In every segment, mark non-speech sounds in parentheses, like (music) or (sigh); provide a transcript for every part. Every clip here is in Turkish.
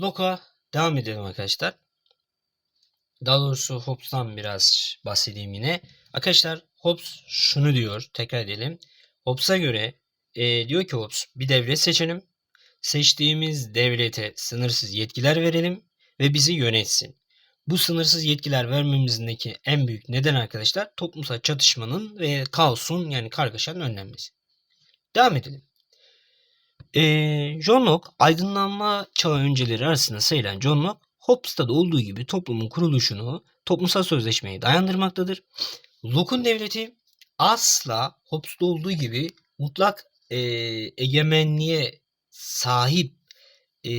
Locke'a devam edelim arkadaşlar. Daha doğrusu Hobbes'tan biraz bahsedeyim yine. Arkadaşlar Hobbes şunu diyor. Tekrar edelim. Hobbes'a göre e, diyor ki Hobbes bir devlet seçelim. Seçtiğimiz devlete sınırsız yetkiler verelim ve bizi yönetsin. Bu sınırsız yetkiler vermemizdeki en büyük neden arkadaşlar toplumsal çatışmanın ve kaosun yani kargaşanın önlenmesi. Devam edelim. Ee, John Locke aydınlanma çağı önceleri arasında sayılan John Locke Hobbes'ta da olduğu gibi toplumun kuruluşunu toplumsal sözleşmeye dayandırmaktadır. Locke'un devleti asla Hobbes'ta olduğu gibi mutlak e, egemenliğe sahip e,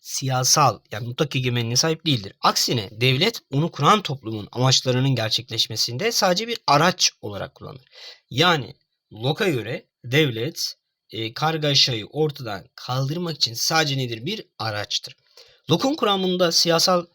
siyasal yani mutlak egemenliğe sahip değildir. Aksine devlet onu kuran toplumun amaçlarının gerçekleşmesinde sadece bir araç olarak kullanır. Yani Locke'a göre devlet e, kargaşayı ortadan kaldırmak için sadece nedir? Bir araçtır. Locke'un kuramında siyasal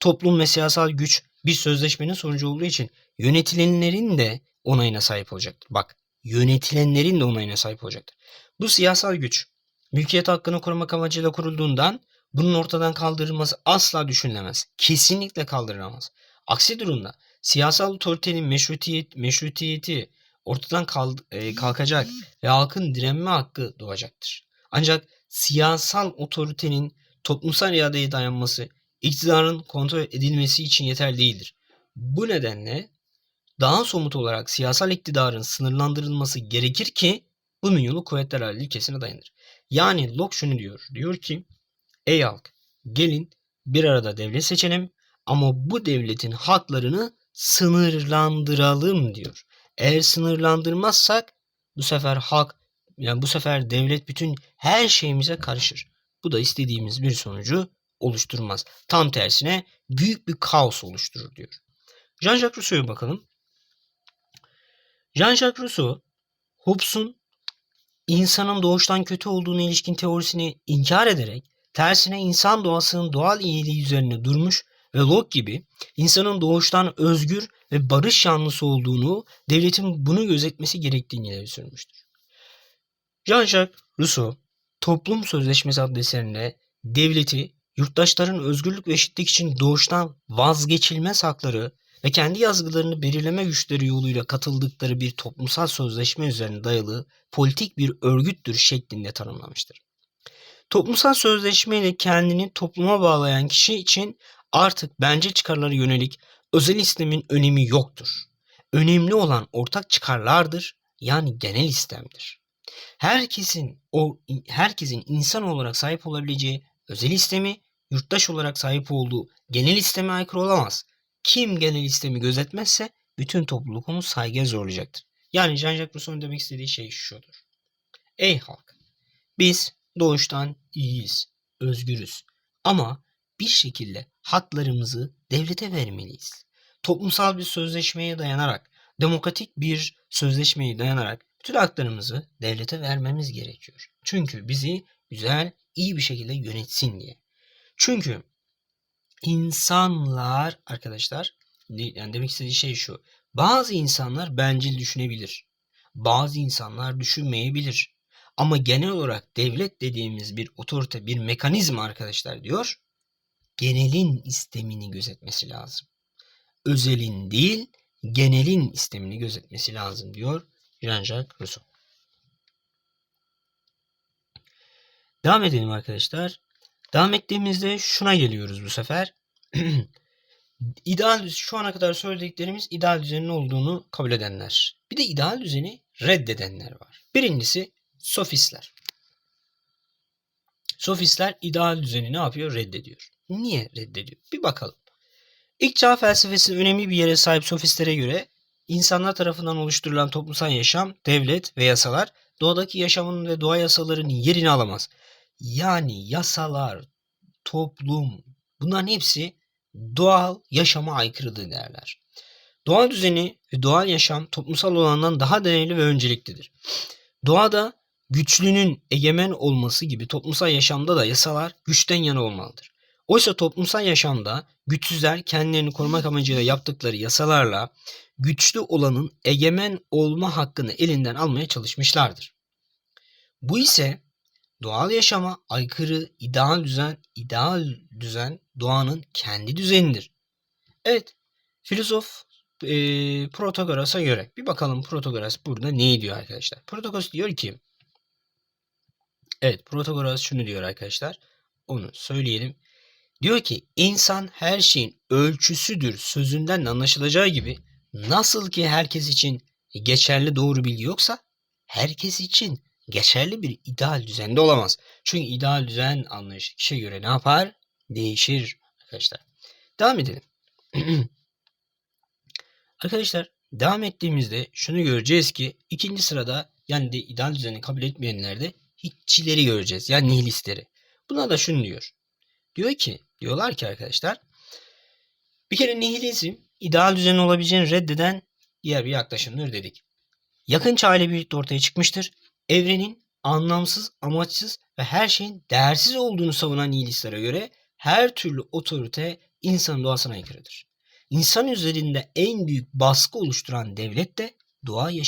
toplum ve siyasal güç bir sözleşmenin sonucu olduğu için yönetilenlerin de onayına sahip olacaktır. Bak yönetilenlerin de onayına sahip olacaktır. Bu siyasal güç mülkiyet hakkını korumak amacıyla kurulduğundan bunun ortadan kaldırılması asla düşünülemez. Kesinlikle kaldırılamaz. Aksi durumda siyasal otoritenin meşrutiyet, meşrutiyeti ortadan kal- e, kalkacak ve halkın direnme hakkı doğacaktır. Ancak siyasal otoritenin toplumsal iradeye dayanması iktidarın kontrol edilmesi için yeterli değildir. Bu nedenle daha somut olarak siyasal iktidarın sınırlandırılması gerekir ki bunun yolu kuvvetler halinde ilkesine dayanır. Yani Locke şunu diyor. Diyor ki ey halk gelin bir arada devlet seçelim ama bu devletin haklarını sınırlandıralım diyor. Eğer sınırlandırmazsak bu sefer halk yani bu sefer devlet bütün her şeyimize karışır. Bu da istediğimiz bir sonucu oluşturmaz. Tam tersine büyük bir kaos oluşturur diyor. Jean-Jacques Rousseau'ya bakalım. Jean-Jacques Rousseau, Hobbes'un insanın doğuştan kötü olduğunu ilişkin teorisini inkar ederek tersine insan doğasının doğal iyiliği üzerine durmuş ve Locke gibi insanın doğuştan özgür ve barış yanlısı olduğunu, devletin bunu gözetmesi gerektiğini ileri sürmüştür. Jean-Jacques Rousseau, Toplum Sözleşmesi adlı eserinde devleti yurttaşların özgürlük ve eşitlik için doğuştan vazgeçilmez hakları ve kendi yazgılarını belirleme güçleri yoluyla katıldıkları bir toplumsal sözleşme üzerine dayalı politik bir örgüttür şeklinde tanımlamıştır. Toplumsal sözleşme ile kendini topluma bağlayan kişi için artık bence çıkarlara yönelik özel istemin önemi yoktur. Önemli olan ortak çıkarlardır yani genel istemdir. Herkesin o herkesin insan olarak sahip olabileceği özel istemi yurttaş olarak sahip olduğu genel isteme aykırı olamaz. Kim genel istemi gözetmezse bütün topluluk onu saygıya zorlayacaktır. Yani Jean-Jacques Rousseau'nun demek istediği şey şudur. Ey halk! Biz doğuştan iyiyiz, özgürüz. Ama bir şekilde haklarımızı devlete vermeliyiz. Toplumsal bir sözleşmeye dayanarak, demokratik bir sözleşmeye dayanarak bütün haklarımızı devlete vermemiz gerekiyor. Çünkü bizi güzel, iyi bir şekilde yönetsin diye. Çünkü insanlar arkadaşlar yani demek istediği şey şu. Bazı insanlar bencil düşünebilir. Bazı insanlar düşünmeyebilir. Ama genel olarak devlet dediğimiz bir otorite, bir mekanizma arkadaşlar diyor. Genelin istemini gözetmesi lazım. Özelin değil, genelin istemini gözetmesi lazım diyor Jean-Jacques Rousseau. Devam edelim arkadaşlar. Devam ettiğimizde şuna geliyoruz bu sefer. (clears throat) ideal şu ana kadar söylediklerimiz ideal düzenin olduğunu kabul edenler. Bir de ideal düzeni reddedenler var. Birincisi sofistler. Sofistler ideal düzeni ne yapıyor? Reddediyor. Niye reddediyor? Bir bakalım. İlk çağ felsefesinin önemli bir yere sahip sofistlere göre insanlar tarafından oluşturulan toplumsal yaşam, devlet ve yasalar doğadaki yaşamın ve doğa yasalarının yerini alamaz. Yani yasalar, toplum bunların hepsi doğal yaşama aykırıdır derler. Doğal düzeni ve doğal yaşam toplumsal olandan daha değerli ve önceliklidir. Doğada güçlünün egemen olması gibi toplumsal yaşamda da yasalar güçten yana olmalıdır. Oysa toplumsal yaşamda güçsüzler kendilerini korumak amacıyla yaptıkları yasalarla güçlü olanın egemen olma hakkını elinden almaya çalışmışlardır. Bu ise doğal yaşama aykırı ideal düzen, ideal düzen doğanın kendi düzenidir. Evet, filozof e, Protagoras'a göre bir bakalım Protagoras burada ne diyor arkadaşlar. Protagoras diyor ki Evet, Protagoras şunu diyor arkadaşlar. Onu söyleyelim. Diyor ki insan her şeyin ölçüsüdür sözünden de anlaşılacağı gibi nasıl ki herkes için geçerli doğru bilgi yoksa herkes için geçerli bir ideal düzende olamaz. Çünkü ideal düzen anlayışı kişiye göre ne yapar? Değişir arkadaşlar. Devam edelim. (clears throat) arkadaşlar devam ettiğimizde şunu göreceğiz ki ikinci sırada yani de ideal düzeni kabul etmeyenlerde hiççileri göreceğiz. Yani nihilistleri. Buna da şunu diyor. Diyor ki, diyorlar ki arkadaşlar bir kere nihilizm ideal düzen olabileceğini reddeden diğer bir yaklaşımdır dedik. Yakın çağıyla birlikte ortaya çıkmıştır. Evrenin anlamsız, amaçsız ve her şeyin değersiz olduğunu savunan nihilistlere göre her türlü otorite insan doğasına aykırıdır. İnsan üzerinde en büyük baskı oluşturan devlet de doğa yaşamı